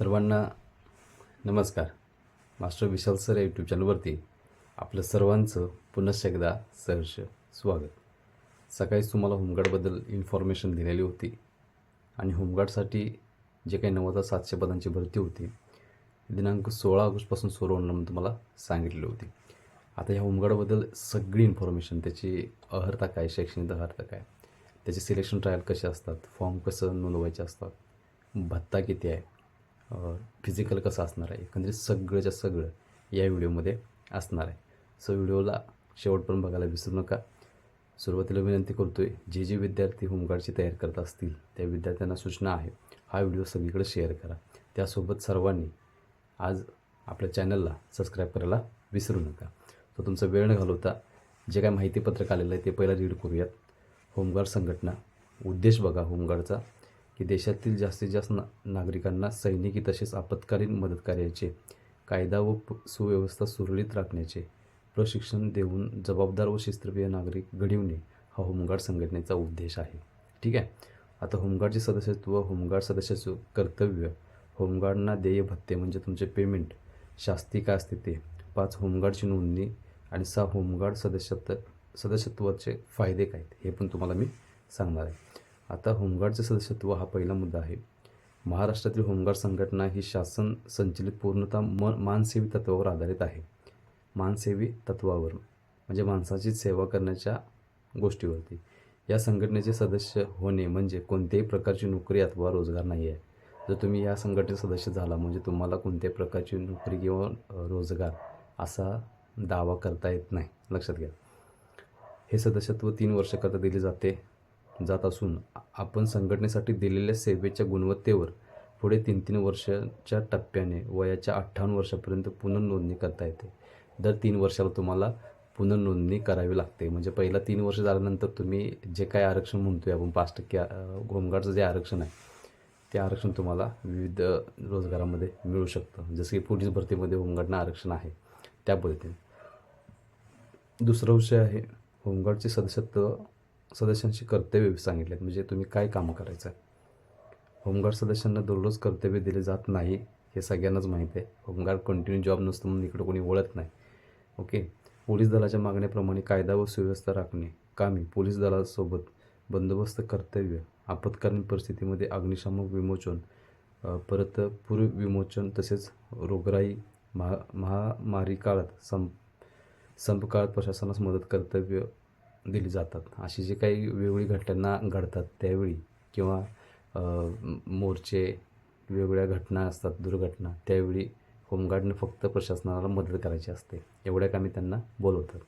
सर्वांना नमस्कार. Master Vishal sir या यूट्यूब चॅनलवरती आपलं सर्वांचं पुनश्च एकदा सहर्ष स्वागत. सकाळीच तुम्हाला होमगार्डबद्दल इन्फॉर्मेशन दिलेली होती आणि होमगार्डसाठी जे काही नऊ हजार सातशे पदांची भरती होती दिनांक सोळा ऑगस्टपासून सुरू होणार म्हणून तुम्हाला सांगितलेली होती. आता ह्या होमगार्डबद्दल सगळी इन्फॉर्मेशन त्याची अहर्ता काय शैक्षणिक अहर्ता काय त्याचे सिलेक्शन ट्रायल कसे असतात फॉर्म कसं नोंदवायचे असतात भत्ता किती आहे फिजिकल कसं असणार आहे? एकंदरीत सगळंच्या सगळं या व्हिडिओमध्ये असणार आहे. सो व्हिडिओला शेवटपर्यंत बघायला विसरू नका. सुरुवातीला विनंती करतो आहे जे जे विद्यार्थी होमगार्डची तयारी करत असतील त्या विद्यार्थ्यांना सूचना आहे हा व्हिडिओ सगळीकडे शेअर करा. त्यासोबत सर्वांनी आज आपल्या चॅनलला सबस्क्राईब करायला विसरू नका. तो तुमचा वेळ न घालवता जे काय माहितीपत्रक आलेलं आहे ते पहिला रीड करूयात. होमगार्ड संघटना उद्देश बघा होमगार्डचा. की देशातील जास्तीत जास्त ना नागरिकांना सैनिकी तसेच आपत्कालीन मदत कार्याचे कायदा व प- सुव्यवस्था सुरळीत राखण्याचे प्रशिक्षण देऊन जबाबदार व शिस्तप्रिय नागरिक घडविणे हा होमगार्ड संघटनेचा उद्देश आहे. ठीक आहे? आता होमगार्डचे सदस्यत्व होमगार्ड सदस्याचं कर्तव्य होमगार्डना देय भत्ते म्हणजे तुमचे पेमेंट शास्ती काय असते ते पाच होमगार्डची नोंदणी आणि सहा होमगार्ड सदस्यत्व सदस्यत्वाचे फायदे काय आहेत हे पण तुम्हाला मी सांगणार आहे. आता होमगार्डचे सदस्यत्व हा पहिला मुद्दा आहे. महाराष्ट्रातील होमगार्ड संघटना ही शासन संचलित पूर्णतः म मानसेवी तत्वावर आधारित आहे. मानसेवी तत्वावर म्हणजे माणसाची सेवा करण्याच्या गोष्टीवरती. या संघटनेचे सदस्य होणे म्हणजे कोणत्याही प्रकारची नोकरी अथवा रोजगार नाही आहे. जर तुम्ही या संघटनेचे सदस्य झाला म्हणजे तुम्हाला कोणत्याही प्रकारची नोकरी किंवा रोजगार असा दावा करता येत नाही. लक्षात घ्या. हे सदस्यत्व तीन वर्षाकरता दिले जाते. जात असून आपण संघटनेसाठी दिलेल्या सेवेच्या गुणवत्तेवर पुढे तीन तीन वर्षाच्या टप्प्याने वयाच्या अठ्ठावन्न वर्षापर्यंत पुनर्नोंदणी करता येते. दर तीन वर्षाला तुम्हाला पुनर्नोंदणी करावी लागते. म्हणजे पहिला तीन वर्ष झाल्यानंतर तुम्ही जे काय आरक्षण म्हणतो आहे आपण पाच टक्के होमगार्डचं जे आरक्षण आहे ते आरक्षण तुम्हाला विविध रोजगारामध्ये मिळू शकतं. जसं की पोलीस भरतीमध्ये होमगार्डनं आरक्षण आहे त्या पद्धतीने. दुसरा विषय आहे होमगार्डचे सदस्यत्व सदस्यांची कर्तव्य सांगितले आहेत म्हणजे तुम्ही काय कामं करायचं आहे होमगार्ड सदस्यांना दररोज कर्तव्य दिले जात नाही हे सगळ्यांनाच माहीत आहे. होमगार्ड कंटिन्यू जॉब नसतो म्हणून इकडं कोणी वळत नाही. ओके? पोलीस दलाच्या मागण्याप्रमाणे कायदा व सुव्यवस्था राखणे कामी पोलीस दलासोबत बंदोबस्त कर्तव्य आपत्कालीन परिस्थितीमध्ये अग्निशामक विमोचन परत पूर्व विमोचन तसेच रोगराई महा महामारी काळात सं संपकाळात प्रशासनास मदत कर्तव्य दिली जातात. अशी जी काही वेगवेगळी घटना घडतात त्यावेळी किंवा मोर्चे वेगवेगळ्या घटना असतात दुर्घटना त्यावेळी होमगार्डने फक्त प्रशासनाला मदत करायची असते. एवढ्या कामी त्यांना बोलवतात.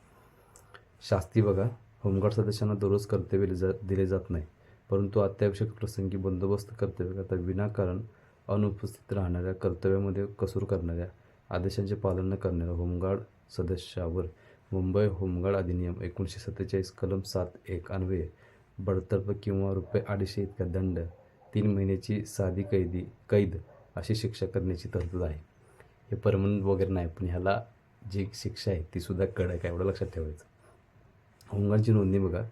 शास्ती बघा होमगार्ड सदस्यांना दररोज कर्तव्य जा दिले जात नाही. परंतु अत्यावश्यक प्रसंगी बंदोबस्त कर्तव्य करता विनाकारण अनुपस्थित राहणाऱ्या कर्तव्यामध्ये कसूर करणाऱ्या आदेशांचे पालन न करणाऱ्या होमगार्ड सदस्यावर मुंबई होमगार्ड अधिनियम एकोणीसशे सत्तेचाळीस कलम सात एक अन्वये बडतर्फ किंवा रुपये अडीचशे इतका दंड तीन महिन्याची साधी कैदी कैद अशी शिक्षा करण्याची तरतूद आहे. हे परमनंट वगैरे नाही पण ह्याला जी शिक्षा आहे ती सुद्धा कडक आहे एवढं लक्षात ठेवायचं. होमगार्डची नोंदणी बघा.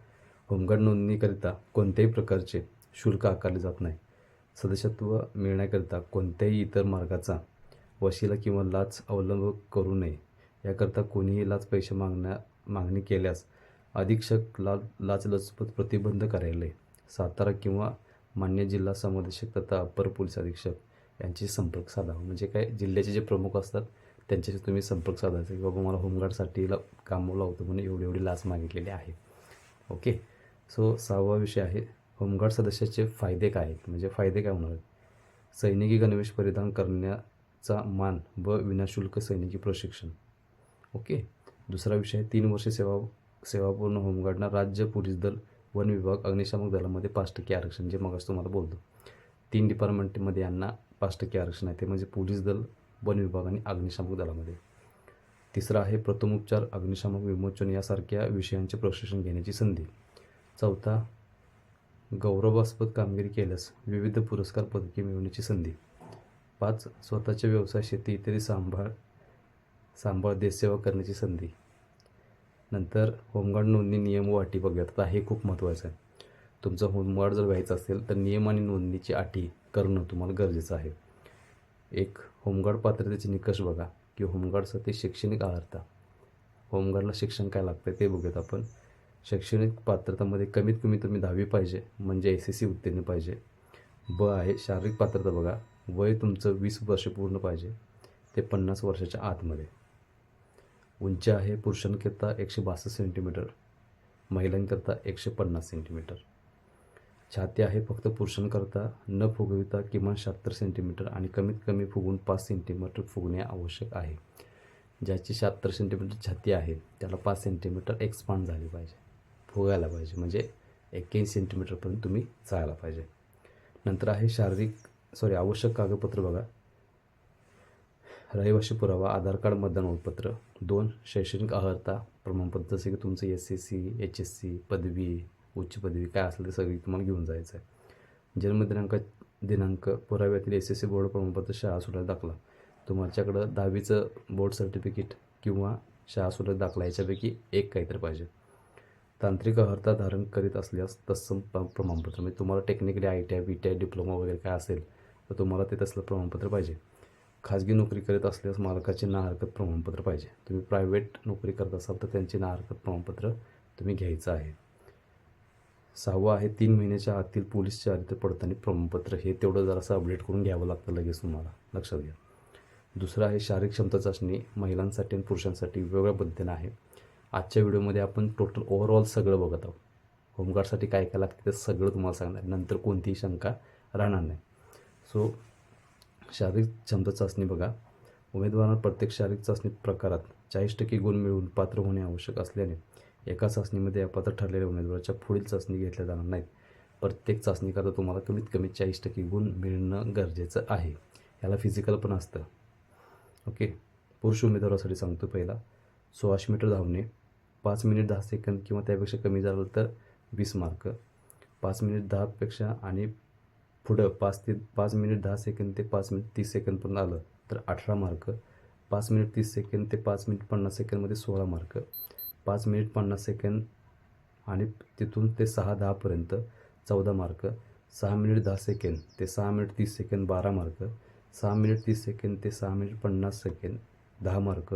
होमगार्ड नोंदणीकरिता कोणत्याही प्रकारचे शुल्क आकारले जात नाही. सदस्यत्व मिळण्याकरिता कोणत्याही इतर मार्गाचा वशिला किंवा लाच अवलंब करू नये. याकरता कोणीही लाच पैसे मागण्या मागणी केल्यास अधीक्षक ला लाचलचपत प्रतिबंध कार्यालय सातारा किंवा मान्य जिल्हा समादेशक तथा अप्पर पोलीस अधीक्षक यांची संपर्क साधावा म्हणजे काय? जिल्ह्याचे जे प्रमुख असतात त्यांच्याशी तुम्ही संपर्क साधायचा की बाबा मला होमगार्डसाठी ला कामं लावतो म्हणून एवढी एवढी लाच मागितलेली आहे. ओके? सो सहावा विषय आहे. होमगार्ड सदस्याचे फायदे काय आहेत? म्हणजे फायदे काय होणार आहेत? सैनिकी गणवेश परिधान करण्याचा मान व विनाशुल्क सैनिकी प्रशिक्षण. ओके. दुसरा विषय तीन वर्षे सेवा सेवापूर्ण होमगार्डना राज्य पोलीस दल वन विभाग अग्निशामक दलामध्ये पाच टक्के आरक्षण जे मग तुम्हाला बोलतो तीन डिपार्टमेंटमध्ये यांना पाच टक्के आरक्षण आहे ते म्हणजे पोलीस दल वन विभाग आणि अग्निशामक दलामध्ये. तिसरा आहे प्रथमोपचार अग्निशामक विमोचन यासारख्या विषयांचे प्रशिक्षण घेण्याची संधी. चौथा गौरवास्पद कामगिरी केल्यास विविध पुरस्कार पदके मिळवण्याची संधी. पाच स्वतःचे व्यवसाय शेती इत्यादी सांभाळ सांभाळ देशसेवा करण्याची संधी. नंतर होमगार्ड नोंदणी नियम व अटी बघूयात आता हे खूप महत्त्वाचं आहे. तुमचं होमगार्ड जर व्हायचं असेल तर नियम आणि नोंदणीची अटी करणं तुम्हाला गरजेचं आहे. एक होमगार्ड पात्रतेचे निकष बघा की होमगार्डसाठी शैक्षणिक आहारता होमगार्डला शिक्षण काय लागतं ते बघूयात आपण. शैक्षणिक पात्रतामध्ये कमीत कमी तुम्ही दहावी पाहिजे म्हणजे एस एस सी उत्तीर्ण पाहिजे. ब आहे शारीरिक पात्रता बघा वय तुमचं वीस वर्ष पूर्ण पाहिजे ते पन्नास वर्षाच्या आतमध्ये. उंची आहे पुरुषांकरता एकशे बासष्ट सेंटीमीटर महिलांकरता एकशे पन्नास सेंटीमीटर छाती आहे फक्त पुरुषांकरता न फुगविता किमान शहात्तर सेंटीमीटर आणि कमीत कमी फुगून पाच सेंटीमीटर फुगणे आवश्यक आहे. ज्याची शहात्तर सेंटीमीटर छाती आहे त्याला पाच सेंटीमीटर एक्सपांड झाली पाहिजे. फुगायला पाहिजे म्हणजे एक्क्याऐंशी सेंटीमीटरपर्यंत तुम्ही जायला पाहिजे. नंतर आहे शारीरिक सॉरी आवश्यक कागदपत्र बघा. रहिवाशी पुरावा आधार कार्ड मतदान ओळखपत्र. दोन शैक्षणिक अर्हता प्रमाणपत्र जसे की तुमचं S S C H S C पदवी उच्च पदवी काय असेल ते सगळी तुम्हाला घेऊन जायचं आहे. जन्मदिनांक दिनांक पुराव्यातील एस एस सी बोर्ड प्रमाणपत्र शाळा सुद्धा दाखला. तुमच्याकडं दहावीचं बोर्ड सर्टिफिकेट किंवा शाळा सुद्धा दाखला याच्यापैकी एक काहीतरी पाहिजे. तांत्रिक अर्हता धारण करीत असल्यास तत्सम प- प्रमाणपत्र. म्हणजे तुम्हाला technically I T I B T I diploma वगैरे काय असेल तर तुम्हाला ते तसलं प्रमाणपत्र पाहिजे. खाजगी नोकरी करीत असल्यास मालकाचे ना हरकत प्रमाणपत्र पाहिजे. तुम्ही प्रायव्हेट नोकरी करत असाल तर त्यांचे ना हरकत प्रमाणपत्र तुम्ही घ्यायचं आहे. सहावं आहे तीन महिन्याच्या आतील पोलीस चारित्र पडताना प्रमाणपत्र. हे तेवढं जरासं अपडेट करून घ्यावं लागतं लगेच तुम्हाला. लक्षात घ्या. दुसरं आहे शारीरिक क्षमता चाचणी महिलांसाठी आणि पुरुषांसाठी वेगळ्या पद्धतीनं आहे. आजच्या व्हिडिओमध्ये आपण टोटल ओव्हरऑल सगळं बघत आहोत. होमगार्डसाठी काय काय लागते ते सगळं तुम्हाला सांगणार नंतर कोणतीही शंका राहणार नाही. सो शारीरिक क्षमता चाचणी बघा. उमेदवारांना प्रत्येक शारीरिक चाचणी प्रकारात चाळीस टक्के गुण मिळवून पात्र होणे आवश्यक असल्याने एका चाचणीमध्ये अपात्र ठरलेल्या उमेदवाराच्या पुढील चाचणी घेतल्या जाणार नाहीत. प्रत्येक चाचणीकरता तुम्हाला कमीत कमी चाळीस टक्के गुण मिळणं गरजेचं आहे. याला फिजिकल पण असतं. ओके? पुरुष उमेदवारासाठी सांगतो पहिला. सोळाशे मीटर धावणे पाच मिनिट दहा सेकंद किंवा त्यापेक्षा कमी झालं तर वीस मार्क. पाच मिनिट दहापेक्षा आणि पुढं पाच ते पाच मिनिट दहा सेकंद ते पाच मिनिट तीस सेकंदपर्यंत आलं तर अठरा मार्क. पाच मिनिट तीस सेकंद ते पाच मिनिट पन्नास सेकंदमध्ये सोळा मार्क. पाच मिनिट पन्नास सेकंद आणि तिथून ते सहा दहापर्यंत चौदा मार्क. सहा मिनिट दहा सेकंद ते सहा मिनिट तीस सेकंद बारा मार्क. सहा मिनिट तीस सेकंद ते सहा मिनिट पन्नास सेकंद दहा मार्क.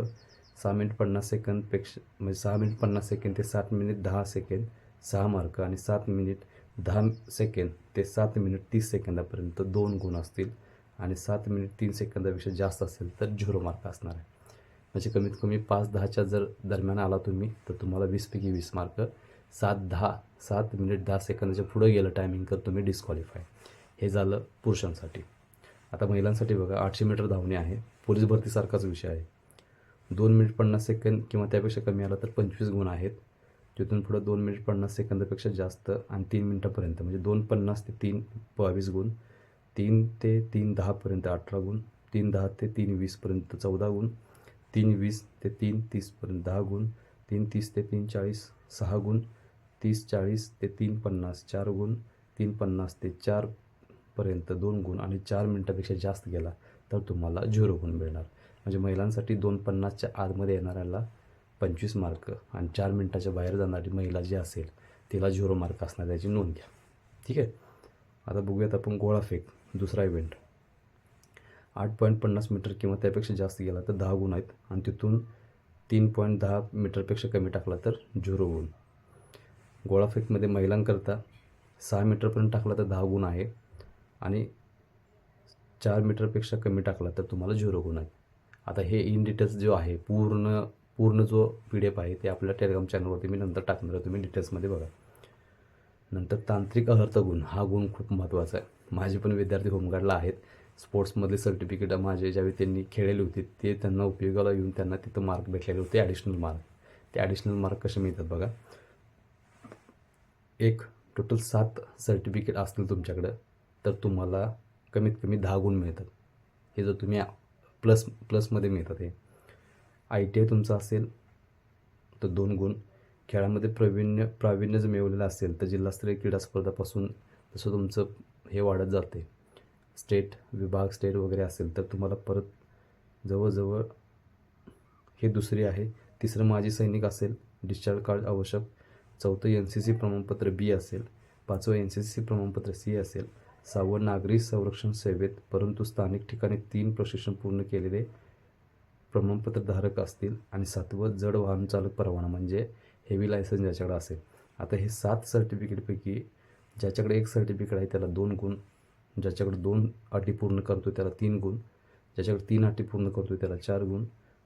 सहा मिनिट पन्नास सेकंदपेक्षा म्हणजे सहा मिनिट पन्नास सेकंद ते सात मिनिट दहा सेकंद सहा मार्क आणि सात मिनिट दहा सेकंद ते सात मिनिट तीस सेकंदापर्यंत दोन गुण असतील आणि सात मिनिट तीन सेकंदापेक्षा जास्त असेल तर झिरो मार्क असणार आहे. म्हणजे कमीत कमी पाच दहाच्या जर दरम्यान आला तुम्ही तर तुम्हाला वीसपैकी वीस मार्क. सात दहा सात मिनिट दहा सेकंदाच्या पुढं गेलं टायमिंग तर तुम्ही डिस्क्वालिफाय हे झालं पुरुषांसाठी. आता महिलांसाठी बघा आठशे मीटर धावणे आहे. पोलीस भरतीसारखाच विषय आहे. दोन मिनिट पन्नास सेकंद किंवा त्यापेक्षा कमी आला तर पंचवीस गुण आहेत. तिथून पुढं दोन मिनिट पन्नास सेकंदापेक्षा जास्त आणि तीन मिनटापर्यंत म्हणजे दोन पन्नास ते तीन बावीस गुण तीन ते तीन दहापर्यंत अठरा गुण तीन दहा ते तीन वीसपर्यंत चौदा गुण तीन वीस ते तीन तीसपर्यंत दहा गुण तीन तीस ते तीन चाळीस सहा गुण तीस चाळीस ते तीन पन्नास चार गुण तीन पन्नास ते चारपर्यंत दोन गुण आणि चार मिनटापेक्षा जास्त गेला तर तुम्हाला झिरो गुण मिळणार. म्हणजे महिलांसाठी दोन पन्नासच्या आतमध्ये येणाऱ्याला पंचवीस मार्क आणि चार मिनटाच्या बाहेर जाणारी महिला जी असेल तिला झिरो मार्क असणार याची नोंद घ्या. ठीक आहे? आता बघूयात आपण गोळा फेक दुसरा इव्हेंट आठ पॉईंट पन्नास मीटर किंवा त्यापेक्षा जास्त गेला तर दहा गुण आहेत आणि तिथून तीन पॉईंट दहा मीटरपेक्षा कमी टाकला तर झिरो गुण. गोळाफेकमध्ये महिलांकरता सहा मीटरपर्यंत टाकला तर दहा गुण आहे आणि चार मीटरपेक्षा कमी टाकला तर तुम्हाला झिरो गुण आहे. आता हे इन डिटेल्स जो आहे पूर्ण पूर्ण जो पी डी एफ आहे ते आपल्या टेलिग्राम चॅनलवरती मी नंतर टाकणार आहे. तुम्ही डिटेल्समध्ये बघा. नंतर तांत्रिक अहर्थ गुण. हा गुण खूप महत्त्वाचा आहे. माझे पण विद्यार्थी होमगार्डला आहेत. स्पोर्ट्समधले सर्टिफिकेट माझे ज्यावेळी त्यांनी खेळलेले होते ते त्यांना उपयोगाला येऊन त्यांना तिथं मार्क भेटलेले होते ॲडिशनल मार्क ते ॲडिशनल मार्क कसे मिळतात बघा. एक टोटल सात सर्टिफिकेट असतील तुमच्याकडं तर तुम्हाला कमीत कमी दहा गुण मिळतात. हे जर तुम्ही प्लस प्लसमध्ये मिळतात हे. आय टी आय तुमचं असेल तर दोन गुण. खेळामध्ये प्रवीण्य प्रावीण्य जर मिळवलेलं असेल तर जिल्हास्तरीय क्रीडा स्पर्धापासून तसं तुमचं हे वाढत जाते. स्टेट विभाग स्टेट वगैरे असेल तर तुम्हाला परत जवळजवळ हे दुसरी आहे. तिसरं माजी सैनिक असेल डिस्चार्ज कार्ड आवश्यक. चौथं एन सी सी प्रमाणपत्र बी असेल पाचवं एन सी सी प्रमाणपत्र सी असेल. सहावं नागरी संरक्षण सेवेत परंतु स्थानिक ठिकाणी तीन प्रशिक्षण पूर्ण केलेले प्रमाणपत्रधारक असतील आणि सातवं जड वाहन चालक परवाना म्हणजे हेवी लायसन्स ज्याच्याकडे असेल. आता हे सात सर्टिफिकेटपैकी ज्याच्याकडे एक सर्टिफिकेट आहे त्याला दोन गुण ज्याच्याकडे दोन अटी पूर्ण करतो त्याला तीन गुण ज्याच्याकडे तीन अटी पूर्ण करतो त्याला चार गुण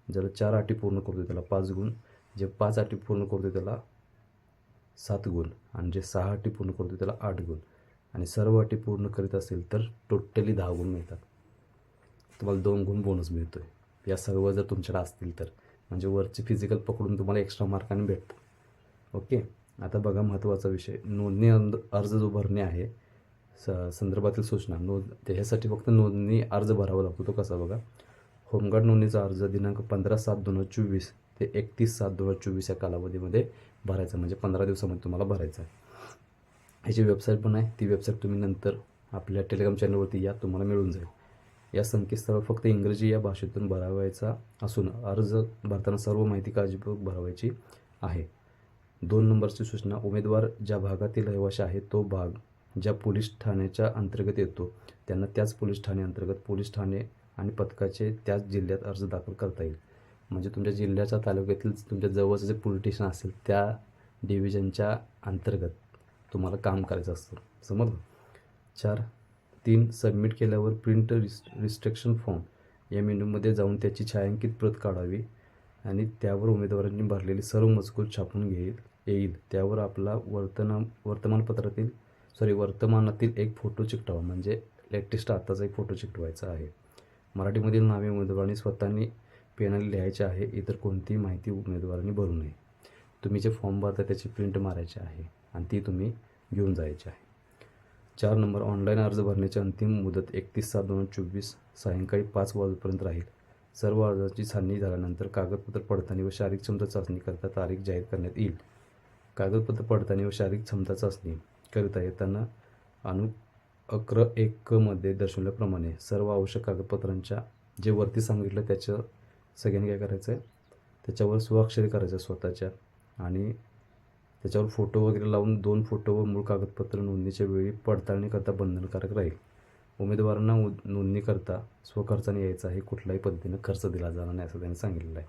ज्याला चार अटी पूर्ण करतो त्याला पाच गुण जे पाच अटी पूर्ण करतो त्याला सात गुण आणि जे सहा अटी पूर्ण करतो त्याला आठ गुण. आणि सर्व अटी पूर्ण करीत असेल तर टोटली दहा गुण मिळतात. तुम्हाला दोन गुण बोनस मिळतो आहे या सर्व जर तुमच्याकडे असतील तर. म्हणजे वरची फिजिकल पकडून तुम्हाला एक्स्ट्रा मार्काने भेटतं. ओके आता बघा महत्त्वाचा विषय. नोंदणी अर्ज जो भरणे आहे स संदर्भातील सूचना. नोंद त्याच्यासाठी फक्त नोंदणी अर्ज भरावा लागतो. तो कसा बघा? होमगार्ड नोंदणीचा अर्ज दिनांक पंधरा सात दोन हजार चोवीस ते एकतीस सात दोन हजार चोवीस या कालावधीमध्ये भरायचा म्हणजे पंधरा दिवसामध्ये तुम्हाला भरायचा आहे. ह्याची वेबसाईट पण आहे. ती वेबसाईट तुम्ही नंतर आपल्या टेलिग्राम चॅनलवरती या. तुम्हाला मिळून जाईल. या संकेतस्थळावर फक्त इंग्रजी या भाषेतून भरावायचा असून अर्ज भरताना सर्व माहिती काळजीपूर्वक भरावायची आहे. दोन नंबरची सूचना उमेदवार ज्या भागातील रहिवाशी आहे तो भाग ज्या पोलीस ठाण्याच्या अंतर्गत येतो त्यांना त्याच पोलीस ठाणे अंतर्गत पोलीस ठाणे आणि पथकाचे त्याच जिल्ह्यात अर्ज दाखल करता येईल. म्हणजे तुमच्या जिल्ह्याच्या तालुक्यातील तुमच्या जवळचं जे पोलीस स्टेशन असेल त्या डिव्हिजनच्या अंतर्गत तुम्हाला काम करायचं असतं. समजलं? चार तीन सबमिट केल्यावर प्रिंट रिस रिस्ट्रिक्शन फॉर्म या मेनूमध्ये जाऊन त्याची छायांकित प्रत काढावी आणि त्यावर उमेदवारांनी भरलेली सर्व मजकूर छापून घेईल येईल. त्यावर आपला वर्तना वर्तमानपत्रातील सॉरी वर्तमानातील एक फोटो चिकटवा. म्हणजे लेटेस्ट आत्ताचा एक फोटो चिकटवायचा आहे. मराठीमधील नावे उमेदवारांनी स्वतःनी पेनाने लिहायचे आहे. इतर कोणतीही माहिती उमेदवारांनी भरू नये. तुम्ही जे फॉर्म भरता त्याची प्रिंट मारायची आहे आणि ती तुम्ही घेऊन जायची आहे. चार नंबर ऑनलाईन अर्ज भरण्याची अंतिम मुदत एकतीस सात दोन हजार चोवीस सायंकाळी पाच वाजेपर्यंत राहील. सर्व अर्जाची छाननी झाल्यानंतर कागदपत्र पडताळणी व शारीरिक क्षमता चाचणीकरता तारीख जाहीर करण्यात येईल. कागदपत्र पडताळणी व शारीरिक क्षमता चाचणी करिता येताना अनु अक्र एक क मध्ये दर्शवल्याप्रमाणे सर्व आवश्यक कागदपत्रांच्या जे वरती सांगितलं त्याचं सगळ्यांनी काय करायचं आहे त्याच्यावर स्वाक्षरी करायचं स्वतःच्या आणि त्याच्यावर फोटो वगैरे लावून दोन फोटो व मूळ कागदपत्र नोंदणीच्या वेळी पडताळणीकरता बंधनकारक राहील. उमेदवारांना उ- नोंदणीकरता स्वखर्चाने यायचं आहे कुठल्याही पद्धतीनं खर्च दिला जाणार नाही असं त्यांनी सांगितलेलं आहे.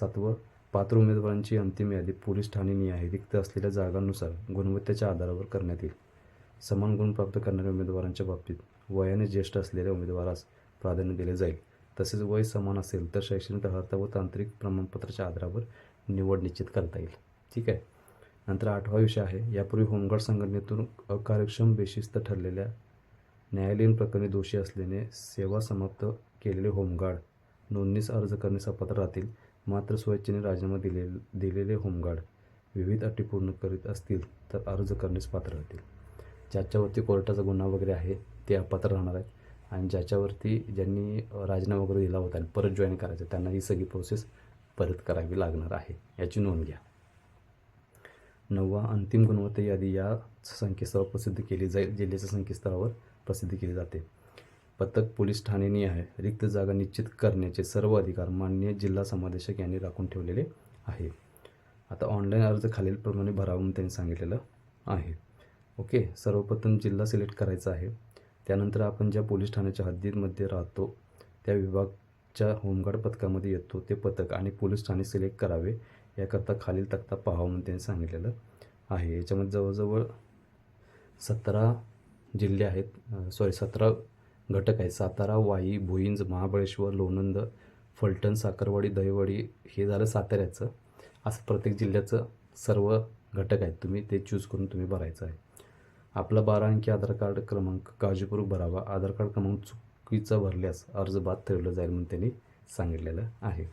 सातवं पात्र उमेदवारांची अंतिम यादी पोलीस ठाणे निहाय रिक्त असलेल्या जागांनुसार गुणवत्तेच्या आधारावर करण्यात येईल. समान गुण प्राप्त करणाऱ्या उमेदवारांच्या बाबतीत वयाने ज्येष्ठ असलेल्या उमेदवारास प्राधान्य दिले जाईल. तसेच वय समान असेल तर शैक्षणिक अर्हता व तांत्रिक प्रमाणपत्राच्या आधारावर निवड निश्चित करता येईल. ठीक आहे? नंतर आठवा विषय आहे. यापूर्वी होमगार्ड संघटनेतून अकार्यक्षम बेशिस्त ठरलेल्या न्यायालयीन प्रकरणी दोषी असल्याने सेवा समाप्त केलेले होमगार्ड नोंदणीस अर्ज करणे अपात्र राहतील मात्र स्वेच्छेने राजीनामा दिले दिलेले होमगार्ड विविध अटी पूर्ण करीत असतील तर अर्ज करण्यास पात्र राहतील. ज्याच्यावरती कोर्टाचा गुन्हा वगैरे आहे ते अपात्र राहणार आहेत आणि ज्याच्यावरती ज्यांनी राजीनामा वगैरे दिला होता आणि परत जॉईन करायचं त्यांना ही सगळी प्रोसेस परत करावी लागणार आहे. याची नोंद घ्या. नववा अंतिम गुणवत्ता यादी या संकेतस्थळावर प्रसिद्ध केली जाईल जिल्ह्याच्या संकेतस्थळावर प्रसिद्ध केली जाते. पथक पोलीस ठाणेनी आहे रिक्त जागा निश्चित करण्याचे सर्व अधिकार मान्य जिल्हा समादेशक यांनी राखून ठेवलेले आहे. आता ऑनलाईन अर्ज खालीलप्रमाणे भरावा म्हणून त्यांनी सांगितलेलं आहे. ओके सर्वप्रथम जिल्हा सिलेक्ट करायचा आहे. त्यानंतर आपण ज्या पोलीस ठाण्याच्या हद्दीमध्ये राहतो त्या विभागच्या होमगार्ड पथकामध्ये येतो ते पथक आणि पोलीस ठाणे सिलेक्ट करावे. याकरता खालील तक्ता पाहावा म्हणून त्यांनी सांगितलेलं आहे. याच्यामध्ये जवळजवळ सतरा जिल्हे आहेत. सॉरी सतरा घटक आहेत. सातारा वाई भुईंज महाबळेश्वर लोणंद फलटण साखरवाडी दहिवडी हे झालं साताऱ्याचं. असं प्रत्येक जिल्ह्याचं सर्व घटक आहेत. तुम्ही ते चूज करून तुम्ही भरायचं आहे. आपला बारा अंकी आधार कार्ड क्रमांक काळजीपूर्वक भरावा. आधार कार्ड क्रमांक चुकीचा भरल्यास अर्ज बाद ठरवलं जाईल म्हणून त्यांनी सांगितलेलं आहे.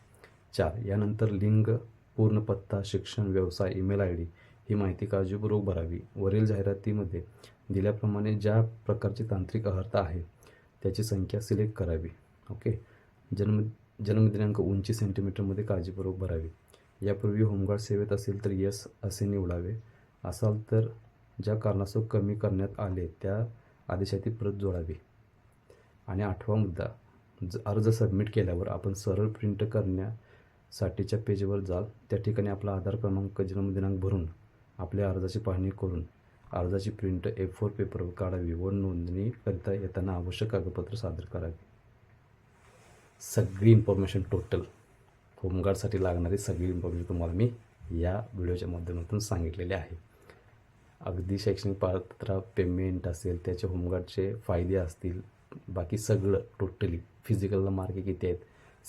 चार यानंतर लिंग पूर्ण पत्ता शिक्षण व्यवसाय ईमेल आय डी ही माहिती काळजीपूर्वक भरावी. वरील जाहिरातीमध्ये दिल्याप्रमाणे ज्या प्रकारची तांत्रिक अर्हता आहे त्याची संख्या सिलेक्ट करावी. ओके? जन्म जन्मदिनांक उंची सेंटीमीटरमध्ये काळजीपूर्वक भरावी. यापूर्वी होमगार्ड सेवेत असेल तर यस असे निवडावे. असाल तर ज्या कारणास्तव कमी करण्यात आले त्या आदेशाची प्रत जोडावी. आणि आठवा मुद्दा ज अर्ज सबमिट केल्यावर आपण सरळ प्रिंट साठीच्या पेजवर जाल. त्या ठिकाणी आपला आधार क्रमांक जन्मदिनांक भरून आपल्या अर्जाची पाहणी करून अर्जाची प्रिंट ए फोर पेपरवर काढावी व नोंदणीकरिता येताना आवश्यक कागदपत्र सादर करावी. सगळी इन्फॉर्मेशन टोटल होमगार्डसाठी लागणारी सगळी इन्फॉर्मेशन तुम्हाला मी या व्हिडिओच्या माध्यमातून सांगितलेली आहे. अगदी शैक्षणिक पारपत्रा पेमेंट असेल त्याचे होमगार्डचे फायदे असतील बाकी सगळं टोटली फिजिकलला मार्के किती आहेत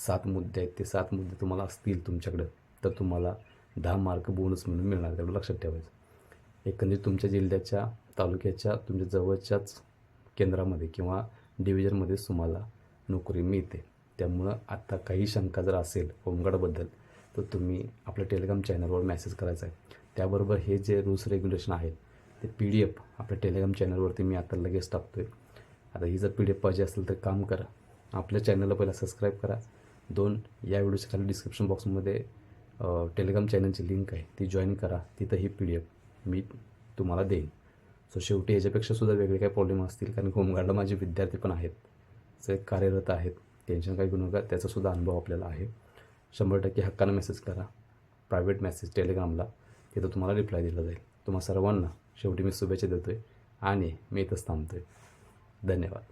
सात मुद्दे आहेत ते सात मुद्दे तुम्हाला असतील तुमच्याकडं तर तुम्हाला दहा मार्क बोनस म्हणून मिळणार तेवढं लक्षात ठेवायचं. एकंदरीत तुमच्या जिल्ह्याच्या तालुक्याच्या तुमच्या जवळच्याच केंद्रामध्ये किंवा डिव्हिजनमध्येच तुम्हाला नोकरी मिळते. त्यामुळं आत्ता काही शंका जर असेल होमगार्डबद्दल तर तुम्ही आपल्या टेलिग्राम चॅनलवर मेसेज करायचा आहे. त्याबरोबर हे जे रूल्स रेग्युलेशन आहेत ते पी डी एफ आपल्या टेलिग्राम चॅनलवरती मी आता लगेच टाकतो आहे आता ही जर पी डी एफ पाहिजे असेल तर काम करा. आपल्या चॅनलला पहिला सबस्क्राईब करा. दोन या व्हिडिओच्या खाली डिस्क्रिप्शन बॉक्समध्ये टेलिग्राम चॅनलची लिंक आहे. ती जॉईन करा. तिथं ही पी डी एफ मी तुम्हाला देईन. सो शेवटी ह्याच्यापेक्षा सुद्धा वेगळे काही प्रॉब्लेम असतील कारण होमगार्डला माझे विद्यार्थी पण आहेत. जे कार्यरत आहेत. टेन्शन काही घेऊ नका. त्याचासुद्धा अनुभव आपल्याला आहे. शंभर टक्के हक्कानं मेसेज करा. प्रायव्हेट मेसेज टेलिग्रामला तिथं तुम्हाला रिप्लाय दिला जाईल. तुम्हा सर्वांना शेवटी मी शुभेच्छा देतो आहे आणि मी इथंच थांबतो आहे धन्यवाद.